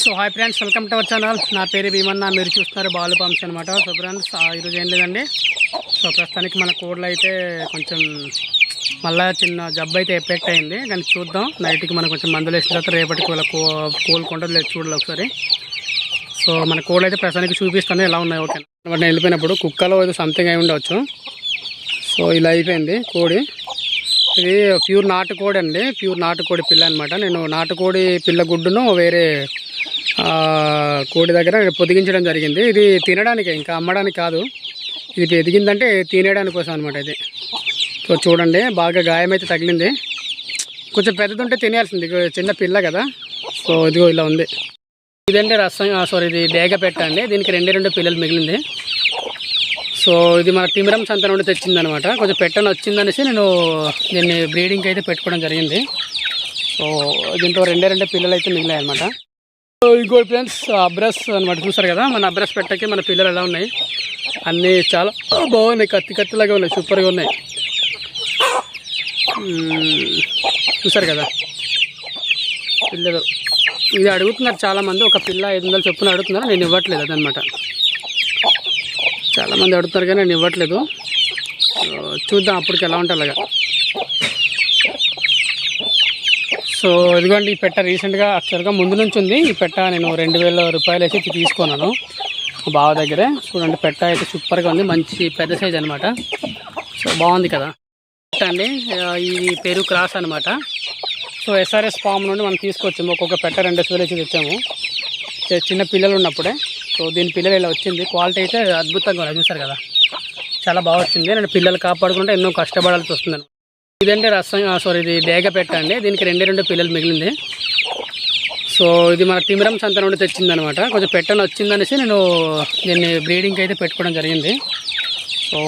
So hi friends welcome to our channel. నా పేరు భీమన్న మీరు చూస్తున్నారు బాలు పంప్స్ అనమాట సో ఫ్రెండ్స్ ఈరోజు ఏం లేదండి. సో ప్రస్తుతానికి మన కోడ్లు అయితే కొంచెం మళ్ళీ చిన్న జబ్బు అయితే ఎఫెక్ట్ అయింది. కానీ చూద్దాం. నైట్కి మనం కొంచెం మందులు వేసిన తర్వాత రేపటికి వాళ్ళ కో కోలుకుంటుంది లేదు చూడాలి ఒకసారి. సో మన కోడలు అయితే ప్రస్తుతానికి చూపిస్తాను. ఎలా ఉన్నాయి ఓకే. నేను వెళ్ళిపోయినప్పుడు కుక్కలో ఏదో సంథింగ్ అయి ఉండవచ్చు సో ఇలా అయిపోయింది కోడి. ఇది ప్యూర్ నాటుకోడి అండి. ప్యూర్ నాటుకోడి పిల్ల అనమాట నేను నాటుకోడి పిల్ల గుడ్డును వేరే కోడి దగ్గర పొదిగించడం జరిగింది. ఇది తినడానికి ఇంకా అమ్మడానికి కాదు. ఇది ఎదిగిందంటే తినేయడానికి కోసం అనమాట ఇది. సో చూడండి బాగా గాయం అయితే తగిలింది. కొంచెం పెద్దది ఉంటే తినేయాల్సింది చిన్న పిల్ల కదా. సో ఇదిగో ఇలా ఉంది. ఇదండి రసం సారీ ఇది డేగ పెట్టండి దీనికి రెండే రెండు పిల్లలు మిగిలింది. సో ఇది మన తిమిరం సంత నుండి తెచ్చిందనమాట కొంచెం పెట్టని వచ్చిందనేసి నేను దీన్ని బ్రీడింగ్కి అయితే పెట్టుకోవడం జరిగింది. సో దీంట్లో రెండే రెండే పిల్లలు అయితే మిగిలాయి అనమాట ఇంకోటి ఫ్రెండ్స్ అబ్రస్ అనమాట చూసారు కదా మన అబ్రస్ పెట్టకి మన పిల్లలు ఎలా ఉన్నాయి? అన్నీ చాలా బాగున్నాయి కత్తి కత్తిలాగా ఉన్నాయి సూపర్గా ఉన్నాయి. చూసారు కదా? పిల్లలు. ఇది అడుగుతున్నారు చాలామంది ఒక పిల్ల ఐదు వందలు చొప్పున అడుగుతున్నారు? నేను ఇవ్వట్లేదు అదనమాట. చాలామంది అడుగుతున్నారు కానీ నేను ఇవ్వట్లేదు. చూద్దాం అప్పటికి ఎలా ఉంటాయి అలాగా. సో ఇదిగోండి ఈ పెట్ట రీసెంట్గా యాక్చువల్గా ముందు నుంచి ఉంది. ఈ పెట్ట నేను రెండు వేల రూపాయలు అయితే ఇది తీసుకున్నాను. బావ దగ్గరే. చూడండి పెట్ట అయితే సూపర్గా ఉంది. మంచి పెద్ద సైజ్ అనమాట సో బాగుంది కదా. పెట్ట అండి ఇది ఈ పేరు క్రాస్ అనమాట సో ఎస్ఆర్ఎస్ ఫామ్ నుండి మనం తీసుకొచ్చాము. ఒక్కొక్క పెట్ట రెండు వేలు వేసి తెచ్చాము. చిన్న పిల్లలు ఉన్నప్పుడే. సో దీని పిల్లలు ఇలా వచ్చింది. క్వాలిటీ అయితే అద్భుతంగా ఉన్నాయి చూసారు కదా. చాలా బాగా వచ్చింది. నేను పిల్లలు కాపాడుకుంటే ఎన్నో కష్టపడాల్సి వస్తుంది ఇదండి రసం సారీ ఇది డేగ పెట్టండి దీనికి రెండే రెండు పిల్లలు మిగిలింది. సో ఇది మన తిమిరం సంత నుండి తెచ్చిందనమాట. కొంచెం పెట్టని వచ్చిందనేసి నేను దీన్ని బ్రీడింగ్కి అయితే పెట్టుకోవడం జరిగింది. సో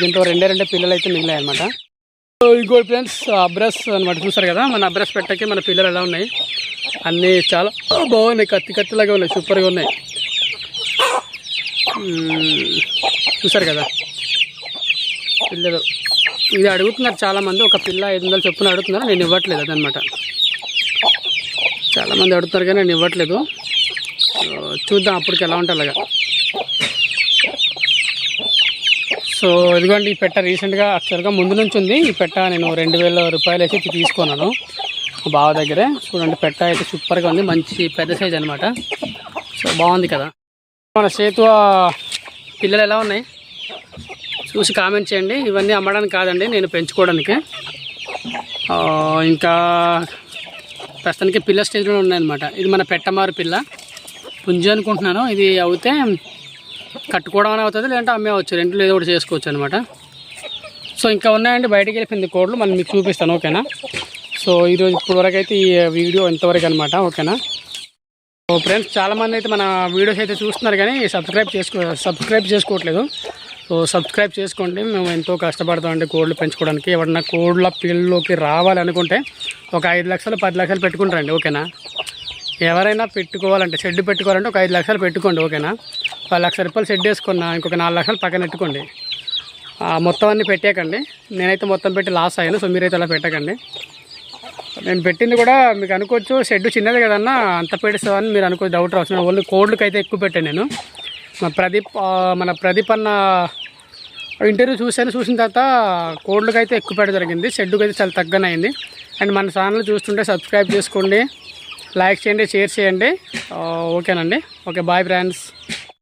దీంట్లో రెండే రెండే పిల్లలు అయితే మిగిలాయి అనమాట సో ఇంకో ఫ్రెండ్స్ అబ్రస్ అనమాట చూసారు కదా మన అబ్రస్ పెట్టకి మన పిల్లలు ఎలా ఉన్నాయి? అన్నీ చాలా బాగున్నాయి కత్తి కత్తిలాగా ఉన్నాయి సూపర్గా ఉన్నాయి. చూసారు కదా? పిల్లలు. ఇది అడుగుతున్నారు చాలామంది. ఒక పిల్ల ఐదు వందలు చొప్పున అడుగుతున్నారు. నేను ఇవ్వట్లేదు అదనమాట. చాలామంది అడుగుతారు కానీ నేను ఇవ్వట్లేదు. చూద్దాం అప్పటికి ఎలా ఉంటుంది అలాగా. సో ఇదిగోండి ఈ పెట్ట రీసెంట్గా యాక్చువల్గా ముందు నుంచి ఉంది. ఈ పెట్ట నేను రెండు వేల రూపాయలు వేసి తీసుకున్నాను. బావ దగ్గరే. చూడండి పెట్ట అయితే సూపర్గా ఉంది. మంచి పెద్ద సైజ్ అనమాట సో బాగుంది కదా. మన సేతు పిల్లలు ఎలా ఉన్నాయి? చూసి కామెంట్ చేయండి. ఇవన్నీ అమ్మడానికి కాదండి నేను పెంచుకోవడానికి. ఇంకా ప్రస్తుతానికి పిల్ల స్టేజ్లో ఉన్నాయన్నమాట. ఇది మన పెట్టమారు పిల్ల. పుంజి అనుకుంటున్నాను. ఇది అవుతే కట్టుకోవడం అని అవుతుంది లేదంటే అమ్మేవచ్చు రెండు ఏదో ఒకటి చేసుకోవచ్చు అనమాట సో ఇంకా ఉన్నాయండి. బయటికి వెళ్ళిపోయింది కోడ్లు. మళ్ళీ మీకు చూపిస్తాను. ఓకేనా? సో ఈరోజు ఇప్పటివరకు అయితే ఈ వీడియో ఇంతవరకు అనమాట ఓకేనా? సో ఫ్రెండ్స్ చాలామంది అయితే మన వీడియోస్ అయితే చూస్తున్నారు కానీ సబ్స్క్రైబ్ చేసుకో సబ్స్క్రైబ్ చేసుకోవట్లేదు. సో సబ్స్క్రైబ్ చేసుకోండి. మేము ఎంతో కష్టపడతామండి కోళ్ళు పెంచుకోవడానికి. ఎవరన్నా కోళ్ళ పిల్లలోకి రావాలనుకుంటే ఒక ఐదు లక్షలు పది లక్షలు పెట్టుకుంటారండి ఓకేనా? ఎవరైనా పెట్టుకోవాలంటే షెడ్ పెట్టుకోవాలంటే ఒక ఐదు లక్షలు పెట్టుకోండి ఓకేనా? పది లక్షల రూపాయలు షెడ్ వేసుకున్నా ఇంకొక నాలుగు లక్షలు పక్కన పెట్టుకోండి. ఆ, మొత్తం అన్నీ పెట్టేయకండి. నేనైతే మొత్తం పెట్టి లాస్ అయ్యాను సో మీరైతే అలా పెట్టకండి. నేను పెట్టింది కూడా మీకు అనుకోవచ్చు షెడ్ చిన్నది కదన్నా అంత పెడుస్తుందని మీరు అనుకో డౌట్ రావచ్చు ఓన్లీ కోడ్లకి అయితే ఎక్కువ పెట్టాను నేను. మన ప్రదీప్ మన ప్రదీప్ అన్న ఇంటర్వ్యూ చూశాను చూసిన తర్వాత కోడ్లకు అయితే ఎక్కువ పెట్టడం జరిగింది షెడ్కి అయితే చాలా తగ్గనైంది. అండ్ మన ఛానల్ చూస్తుంటే సబ్స్క్రైబ్ చేసుకోండి లైక్ చేయండి షేర్ చేయండి. ఓకేనండి. Okay bye friends.